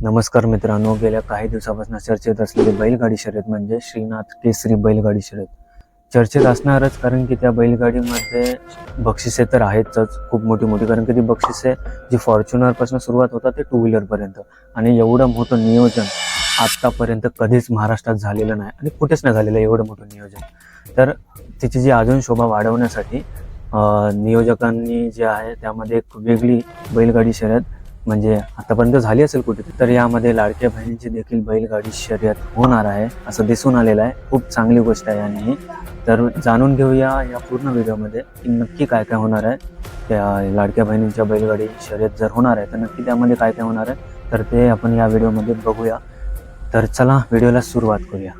नमस्कार मित्रांनो गेल्या काही दिवसापासून चर्चेत असलेली बैलगाडी शर्यत म्हणजे श्रीनाथ केसरी बैलगाडी शर्यत. चर्चेत असणारच कारण की त्या बैलगाडीमध्ये बक्षिसे तर आहेतच खूप मोठी मोठी कारण की ती बक्षिसे जी फॉर्च्युनरपासून सुरुवात होतात ते टू व्हीलरपर्यंत आणि एवढं मोठं नियोजन आत्तापर्यंत कधीच महाराष्ट्रात झालेलं नाही आणि कुठेच नाही झालेलं एवढं मोठं नियोजन. तर तिची जी अजून शोभा वाढवण्यासाठी नियोजकांनी जे आहे त्यामध्ये एक वेगळी बैलगाडी शर्यत म्हणजे आतापर्यंत झाली असेल कुठे तर यामध्ये लाडक्या बहिणीची देखील बैलगाडी शर्यत होणार आहे असं दिसून आलेलं आहे. खूप चांगली गोष्ट आहे आणि ही. तर जाणून घेऊया या पूर्ण व्हिडिओमध्ये की नक्की काय काय होणार आहे. त्या लाडक्या बहिणींच्या बैलगाडी शर्यत जर होणार आहे तर नक्की त्यामध्ये काय काय होणार आहे तर ते आपण या व्हिडिओमध्ये बघूया. तर चला व्हिडिओला सुरुवात करूया.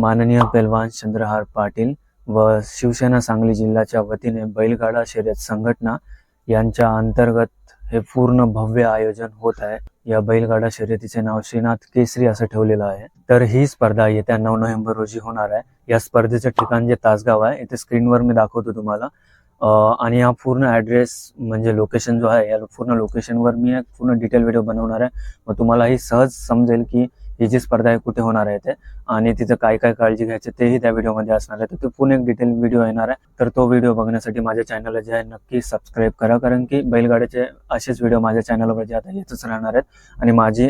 माननीय पेलवान चंद्रहार पाटील व शिवसेना सांगली जिल्ह्याच्या वतीने बैलगाडा शर्यत संघटना यांच्या अंतर्गत हे पूर्ण भव्य आयोजन होत आहे. या बैलगाडा शर्यतीचे नाव श्रीनाथ केसरी असं ठेवलेलं आहे. तर ही स्पर्धा येत्या नऊ नोव्हेंबर रोजी होणार आहे. या स्पर्धेचं ठिकाण जे तासगाव आहे इथे स्क्रीनवर मी दाखवतो तुम्हाला. आणि हा पूर्ण ऍड्रेस म्हणजे लोकेशन जो आहे या पूर्ण लोकेशनवर मी एक पूर्ण डिटेल व्हिडिओ बनवणार आहे. मग तुम्हालाही सहज समजेल की ही जी स्पर्धा आहे कुठे होणार आहे ते? आणि तिथं काय काय काळजी घ्यायची तेही त्या व्हिडिओमध्ये असणार आहे. तर तो पूर्ण एक डिटेल व्हिडिओ येणार आहे. तर तो व्हिडिओ बघण्यासाठी माझ्या चॅनलला जे आहे नक्की सबस्क्राईब करा. कारण की बैलगाड्याचे असेच व्हिडिओ माझ्या चॅनलवर जे आता येतच राहणार आहेत. आणि माझी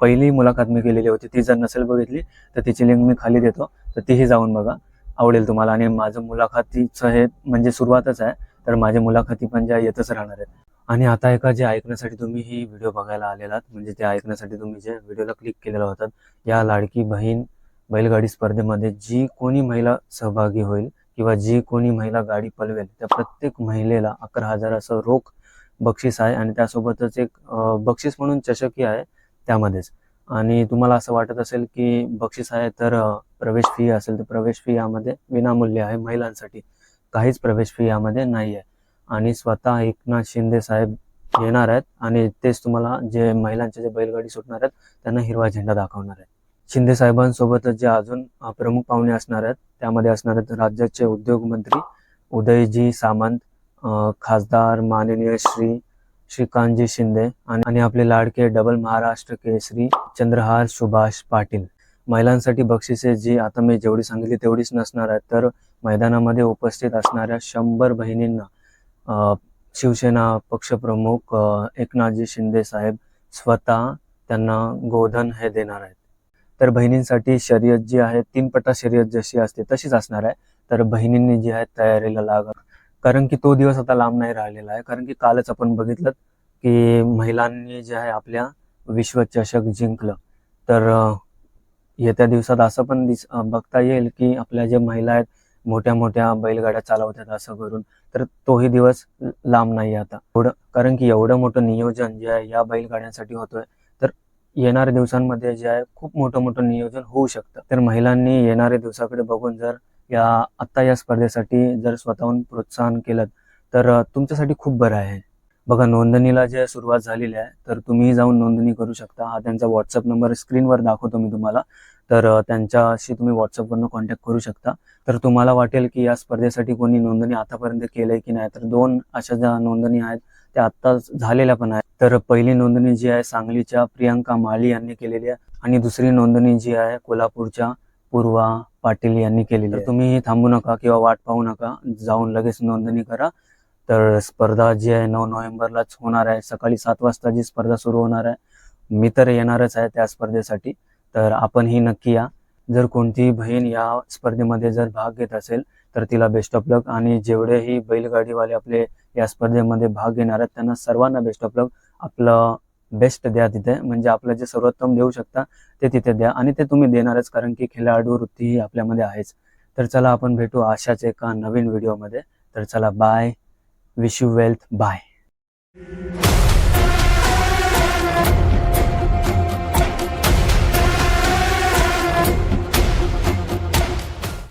पहिली मुलाखत मी केलेली होती ती जर नसेल बघितली तर तिची लिंक मी खाली देतो. तर तीही जाऊन बघा. आवडेल तुम्हाला. आणि माझं मुलाखतीचं हे म्हणजे सुरुवातच आहे. तर माझ्या मुलाखती पण ज्या येतच राहणार आहेत. आणि आता एका जे ऐकण्यासाठी तुम्ही ही व्हिडिओ बघायला आलेलात म्हणजे ते ऐकण्यासाठी तुम्ही जे व्हिडिओला क्लिक केलेला होतात या लाडकी बहीण बैलगाडी स्पर्धेमध्ये जी कोणी महिला सहभागी होईल किंवा जी कोणी महिला गाडी पलवेल त्या प्रत्येक महिलेला अकरा हजार असं रोख बक्षीस आहे आणि त्यासोबतच एक बक्षीस म्हणून चषकी आहे त्यामध्येच. आणि तुम्हाला असं वाटत असेल की बक्षीस आहे तर प्रवेश फी असेल तर प्रवेश फी यामध्ये विनामूल्य आहे महिलांसाठी. काहीच प्रवेश फी यामध्ये नाही आहे आणि स्वतः एकनाथ शिंदे साहेब येणार आहेत. आणि तेच तुम्हाला जे महिलांचे जे बैलगाडी सुटणार आहेत त्यांना हिरवा झेंडा दाखवणार आहे शिंदे साहेबांसोबतच जे अजून प्रमुख पाहुणे असणार आहेत त्यामध्ये असणार आहेत राज्याचे उद्योग मंत्री उदयजी सामंत खासदार माननीय श्री श्रीकांतजी शिंदे आणि आपले लाडके डबल महाराष्ट्र केसरी चंद्रहार सुभाष पाटील. महिलांसाठी बक्षिसे जी आता मी जेवढी सांगितली तेवढीच नसणार आहेत तर मैदानामध्ये उपस्थित असणाऱ्या शंभर बहिणींना शिवसेना पक्षप्रमुख एकनाथजी शिंदे साहेब स्वतः त्यांना गोधन हे देणार आहेत. तर बहिणींसाठी शर्यत जी आहे तीन पटा शर्यत जशी असते तशीच असणार आहे. तर बहिणींनी जी आहे तयारीला लागा कारण की तो दिवस आता लांब नाही राहिलेला आहे. कारण की कालच आपण बघितलं की महिलांनी जे आहे आपल्या विश्वचषक जिंकलं. तर येत्या दिवसात असं पण दिस बघता येईल की आपल्या ज्या महिला आहेत मोठ्या मोठ्या बैलगाड्या चालवतात असं करून तर तोही दिवस लांब नाही आता. एवढं कारण की एवढं मोठं नियोजन जे आहे या बैलगाड्यांसाठी होतोय तर येणाऱ्या दिवसांमध्ये जे आहे खूप मोठं मोठं नियोजन होऊ शकतं. तर महिलांनी येणाऱ्या दिवसाकडे बघून जर या आत्ता या स्पर्धेसाठी जर स्वतःहून प्रोत्साहन केलं तर तुमच्यासाठी खूप बरं आहे. बघा नोंदणीला जे सुरुवात झालेली आहे तर तुम्ही जाऊन नोंदणी करू शकता. हा त्यांचा व्हॉट्सअप नंबर स्क्रीनवर दाखवतो मी तुम्हाला. तर त्यांच्याशी तुम्ही व्हॉट्सअपवरनं कॉन्टॅक्ट करू शकता. तर तुम्हाला वाटेल की या स्पर्धेसाठी कोणी नोंदणी आतापर्यंत केलंय की नाही? तर दोन अशा ज्या नोंदणी आहेत त्या आत्ता झालेल्या पण आहेत. तर पहिली नोंदणी जी आहे सांगलीच्या प्रियांका माळी यांनी केलेली आहे आणि दुसरी नोंदणी जी आहे कोल्हापूरच्या पूर्वा पाटील यांनी केलेली तुम्ही थांबू नका किंवा वाट पाहू नका. जाऊन लगेच नोंदणी करा. तर स्पर्धा जी आहे नऊ नोव्हेंबरलाच होणार आहे. सकाळी सात वाजता जी स्पर्धा सुरू होणार आहे मी तर येणारच आहे त्या स्पर्धेसाठी. तर आपणही नक्की या. जर कोणतीही बहीण या स्पर्धेमध्ये जर भाग घेत असेल तर तिला बेस्ट ऑफ लक आणि जेवढेही बैलगाडीवाले आपले या स्पर्धेमध्ये भाग घेणार आहेत त्यांना सर्वांना बेस्ट ऑफ लक आपलं बेस्ट द्या तिथे. म्हणजे आपलं जे सर्वोत्तम देऊ शकता ते तिथे द्या. आणि ते तुम्ही देणारच कारण की खेळाडू वृत्ती ही आपल्यामध्ये आहेच. तर चला आपण भेटू अशाच एका नवीन व्हिडिओमध्ये तर चला bye wish you wealth bye